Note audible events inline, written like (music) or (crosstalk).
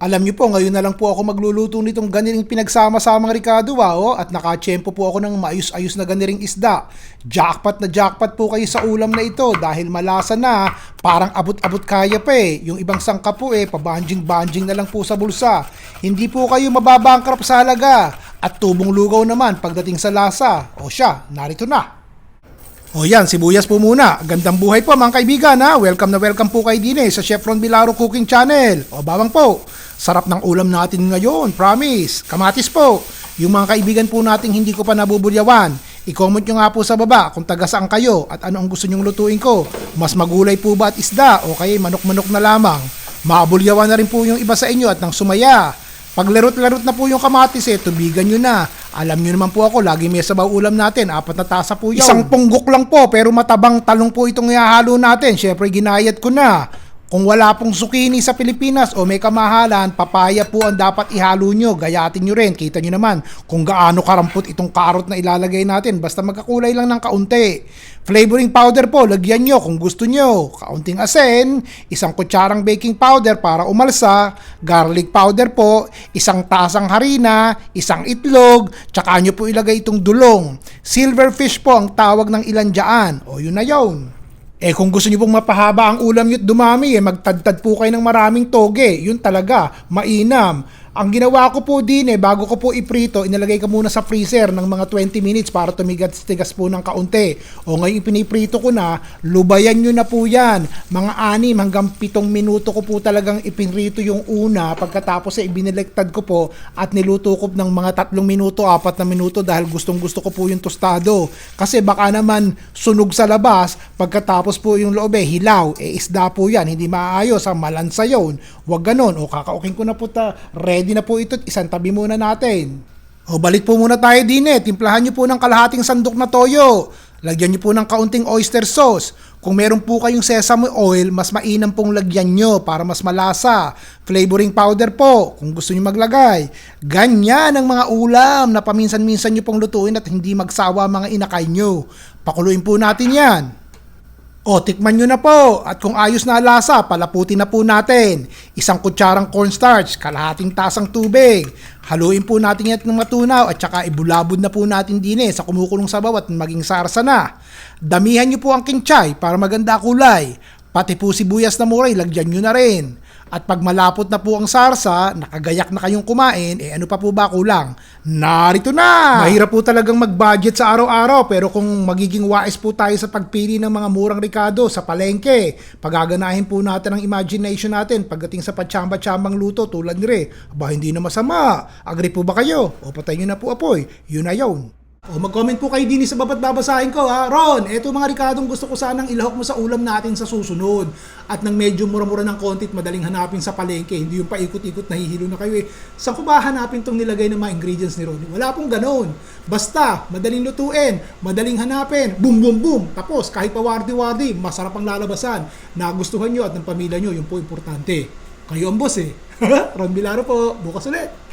Alam niyo po, ngayon na lang po ako magluluto nitong ganiring pinagsama-samang Ricardo wow, at nakachempo po ako ng maayos-ayos na ganiring isda. Jackpot na jackpot po kayo sa ulam na ito dahil malasa na, parang abot-abot kaya pa eh. Yung ibang sangka po eh, pabanjing-banjing na lang po sa bulsa. Hindi po kayo mababangkrap sa halaga. At tubong lugaw naman pagdating sa lasa. O siya, narito na. O yan, sibuyas po muna. Gandang buhay po mga kaibigan ha. Welcome na welcome po kay Dine sa Chef Ron Bilaro Cooking Channel. O bawang po. Sarap ng ulam natin ngayon, promise. Kamatis po. Yung mga kaibigan po nating hindi ko pa nabubulyawan. I-comment nyo nga po sa baba kung taga saan kayo at ano ang gusto nyong lutuin ko. Mas magulay po ba at isda o kaya manok-manok na lamang. Maabulyawan na rin po yung iba sa inyo at nang sumaya. Pag larot-larot na po yung kamatis eh, tubigan nyo na. Alam nyo naman po ako, lagi may sabaw ulam natin, apat na tasa po yun. Isang punggok lang po, pero matabang talong po itong ihahalo natin. Siyempre, ginayat ko na. Kung wala pong zucchini sa Pilipinas o may kamahalan, papaya po ang dapat ihalo nyo. Gayatin nyo rin. Kita nyo naman kung gaano karampot itong karot na ilalagay natin. Basta magkakulay lang ng kaunti. Flavoring powder po, lagyan nyo kung gusto nyo. Kaunting asin, isang kutsarang baking powder para umalsa, garlic powder po, isang tasang harina, isang itlog, tsaka nyo po ilagay itong dulong. Silverfish po ang tawag ng ilan dyan. O yun na yun. Eh kung gusto niyo pong mapahaba ang ulam niyo at dumami, eh, magtadtad po kayo ng maraming toge. Yun talaga, mainam. Ang ginawa ko po din eh, bago ko po iprito, inalagay ko muna sa freezer ng mga 20 minutes para tumigas-tigas po ng kaunti. O ngayon ipiniprito ko na, lubayan nyo na po yan. Mga anim hanggang pitong minuto ko po talagang ipinrito yung una. Pagkatapos eh, ibinelektad ko po at niluto ko ng mga tatlong minuto, apat na minuto dahil gustong gusto ko po yung tostado. Kasi baka naman sunog sa labas, pagkatapos po yung loob eh, hilaw. Eh isda po yan, hindi maayos, ang malansa yun. Huwag ganon. O kakauking ko na po ta, ready na po ito, isang tabi muna natin. O balik po muna tayo din eh. Timplahan nyo po ng kalahating sandok na toyo. Lagyan nyo po ng kaunting oyster sauce. Kung meron po kayong sesame oil, mas mainam pong lagyan nyo para mas malasa. Flavoring powder po, kung gusto nyo maglagay. Ganyan ang mga ulam na paminsan-minsan nyo pong lutuin at hindi magsawa mga inakay nyo. Pakuluin po natin yan. O, tikman nyo na po. At kung ayos na lasa, palaputin na po natin. Isang kutsarang cornstarch, kalahating tasang tubig. Haluin po natin yan ng matunaw at saka ibulabod na po natin din eh sa kumukulong sabaw at maging sarsa na. Damihan nyo po ang kinchay para maganda kulay. Pati po sibuyas na muray, lagyan nyo na rin. At pag malapot na po ang sarsa, nakagayak na kayong kumain, eh ano pa po ba kulang? Narito na! Mahirap po talagang mag-budget sa araw-araw, pero kung magiging wais po tayo sa pagpili ng mga murang rikado sa palengke, pagaganahin po natin ang imagination natin pagdating sa patsamba-tsambang luto tulad ni Re. Aba, hindi na masama. Agree po ba kayo? O patay nyo na po apoy. Yun na yun. O mag-comment po kayo din sa babat babasahin ko ha. Ron, eto mga rikadong gusto ko sanang ilahok mo sa ulam natin sa susunod. At nang medyo mura-mura ng konti at madaling hanapin sa palengke. Hindi yung paikot-ikot nahihilo na kayo eh. Saan ko ba hanapin tong nilagay ng mga ingredients ni Ron? Wala pong ganon. Basta, madaling lutuin, madaling hanapin, boom boom boom. Tapos, kahit pa wardi-wardi, masarap ang lalabasan. Nagustuhan nyo at ng pamilya nyo, yun po importante. Kayo ang boss eh. (laughs) Ron Bilaro po, bukas ulit.